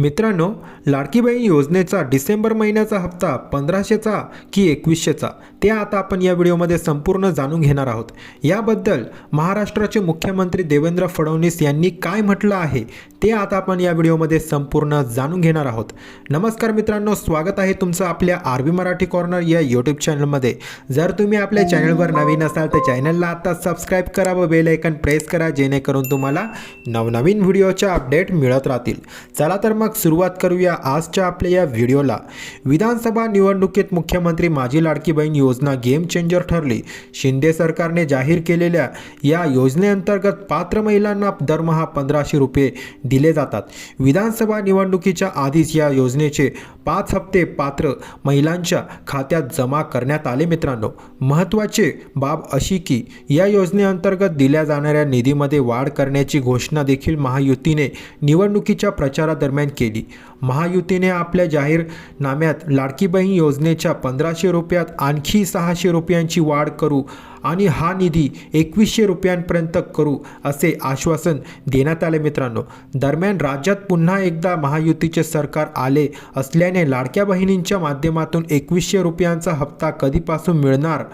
मित्रांनो लाडकी बहीण योजनेचा डिसेंबर महिन्याचा हप्ता पंधराशेचा की एकवीसशेचा ते आता आपण या व्हिडिओमध्ये संपूर्ण जाणून घेणार आहोत. याबद्दल महाराष्ट्राचे मुख्यमंत्री देवेंद्र फडणवीस यांनी काय म्हटलं आहे ते आता आपण या व्हिडिओमध्ये संपूर्ण जाणून घेणार आहोत. नमस्कार मित्रांनो स्वागत आहे तुमचं आपल्या आर बी मराठी कॉर्नर या यूट्यूब चॅनलमध्ये. जर तुम्ही आपल्या चॅनलवर नवीन असाल तर चॅनलला आता सबस्क्राईब करा व बेलायकन प्रेस करा जेणेकरून तुम्हाला नवनवीन व्हिडिओच्या अपडेट मिळत राहतील. चला तर मग सुरुवात करूया आजच्या आपल्या या व्हिडिओला. विधानसभा निवडणुकीत मुख्यमंत्री माझी लाडकी बहीण योजना गेम चेंजर ठरली. शिंदे सरकारने जाहीर केलेल्या या योजनेअंतर्गत पात्र महिलांना दरमहा पंधराशे रुपये दिले जातात. विधानसभा निवडणुकीच्या आधीच या योजनेचे पाच हप्ते पात्र महिलांच्या खात्यात जमा करण्यात आले मित्रांनो. महत्त्वाचे बाब अशी की या योजनेअंतर्गत दिल्या जाणाऱ्या निधीमध्ये वाढ करण्याची घोषणा देखील महायुतीने निवडणुकीच्या प्रचारादरम्यान केली. महायुतीने आपल्या जाहीरनाम्यात लाडकी बहीण योजनेच्या पंधराशे रुपयात आणखी सहाशे रुपयांची वाढ करू आणि हा निधी एकवीसशे रुपयांपर्यंत करू असे आश्वासन देण्यात आले मित्रांनो. दरम्यान राज्यात पुन्हा एकदा महायुतीचे सरकार आले असल्याने लाडक्या बहिणींच्या माध्यमातून एकवीसशे रुपयांचा हप्ता कधीपासून मिळणार?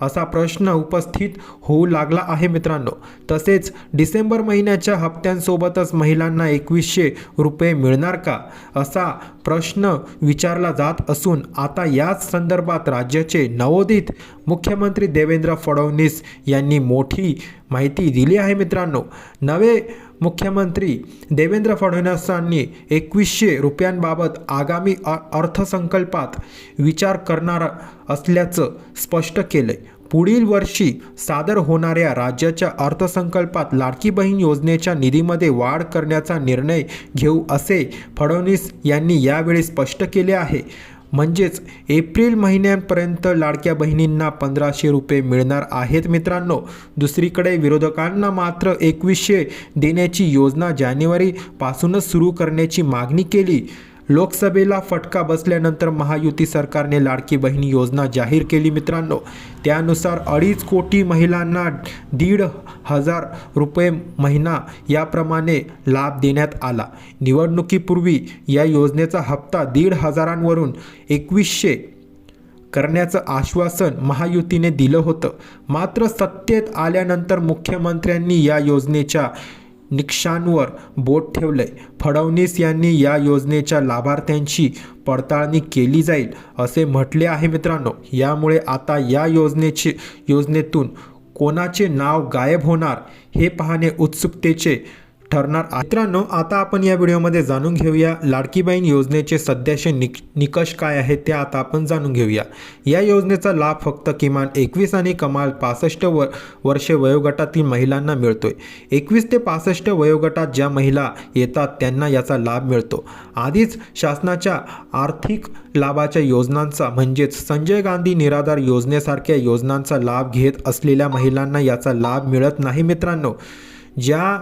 असा प्रश्न उपस्थित होऊ लागला आहे मित्रांनो. तसेच डिसेंबर महिन्याच्या हप्त्यांसोबतच महिलांना एकवीसशे रुपये मिळणार का? असा प्रश्न विचारला जात असून आता याच संदर्भात राज्याचे नवोदित मुख्यमंत्री देवेंद्र फडणवीस यांनी मोठी माहिती दिली आहे मित्रांनो. नवे मुख्यमंत्री देवेंद्र फडणवीसांनी एकवीसशे रुपयांबाबत आगामी अ अर्थसंकल्पात विचार करणार असल्याचं स्पष्ट केलंय. पुढील वर्षी सादर होणाऱ्या राज्याच्या अर्थसंकल्पात लाडकी बहीण योजनेच्या निधीमध्ये वाढ करण्याचा निर्णय घेऊ असे फडणवीस यांनी यावेळी स्पष्ट केले आहे. म्हणजेच एप्रिल महिन्यापर्यंत लाडक्या बहिणींना पंधराशे रुपये मिळणार आहेत मित्रांनो. दुसरीकडे विरोधकांना मात्र एकवीसशे देण्याची योजना जानेवारीपासूनच सुरू करण्याची मागणी केली. लोकसभेला फटका बसल्यानंतर महायुती सरकारने लाडकी बहीण योजना जाहीर केली मित्रांनो. त्यानुसार अडीच कोटी महिलांना दीड हजार रुपये महिना याप्रमाणे लाभ देण्यात आला. निवडणुकीपूर्वी या योजनेचा हप्ता दीड हजारांवरून एकवीसशे करण्याचं आश्वासन महायुतीने दिलं होतं. मात्र सत्तेत आल्यानंतर मुख्यमंत्र्यांनी या योजनेच्या निकषांवर बोट ठेवलंय. फडणवीस यांनी या योजनेच्या लाभार्थ्यांची पडताळणी केली जाईल असे म्हटले आहे मित्रांनो. यामुळे आता या योजनेचे योजनेतून कोणाचे नाव गायब होणार हे पाहणे उत्सुकतेचे ठरणार आहे. मित्रांनो आता आपण या व्हिडिओमध्ये जाणून घेऊया लाडकी बहीण योजनेचे सध्याचे निक निकष काय आहेत ते आता आपण जाणून घेऊया. या योजनेचा लाभ फक्त किमान एकवीस आणि कमाल पासष्ट व वर्षे वयोगटातील महिलांना मिळतोय. एकवीस ते पासष्ट वयोगटात ज्या महिला येतात त्यांना याचा लाभ मिळतो. आधीच शासनाच्या आर्थिक लाभाच्या योजनांचा म्हणजेच संजय गांधी निराधार योजनेसारख्या योजनांचा लाभ घेत असलेल्या महिलांना याचा लाभ मिळत नाही मित्रांनो. ज्या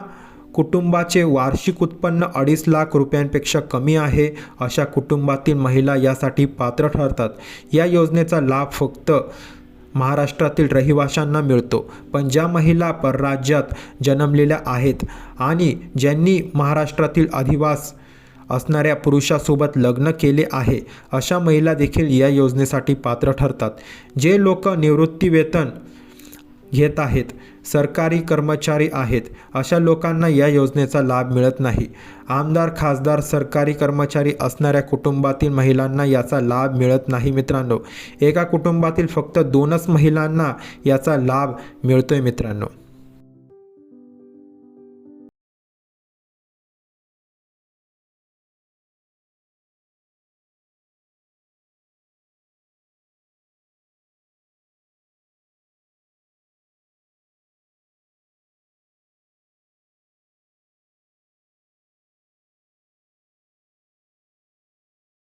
कुटुंबाचे वार्षिक उत्पन्न अडीच लाख रुपयांपेक्षा कमी आहे अशा कुटुंबातील महिला यासाठी पात्र ठरतात. या योजनेचा लाभ फक्त महाराष्ट्रातील रहिवाशांना मिळतो पण ज्या महिला परराज्यात जन्मलेल्या आहेत आणि ज्यांनी महाराष्ट्रातील अधिवास असणाऱ्या पुरुषासोबत लग्न केले आहे अशा महिला देखील या योजनेसाठी पात्र ठरतात. जे लोक निवृत्तीवेतन घेत आहेत. सरकारी कर्मचारी आहेत. अशा लोकांना या योजनेचा लाभ मिळत नाही. आमदार खासदार सरकारी कर्मचारी असणाऱ्या कुटुंबातील महिलांना याचा लाभ मिळत नाही मित्रांनो. एका कुटुंबातील फक्त दोनच महिलांना याचा लाभ मिळतोय मित्रांनो.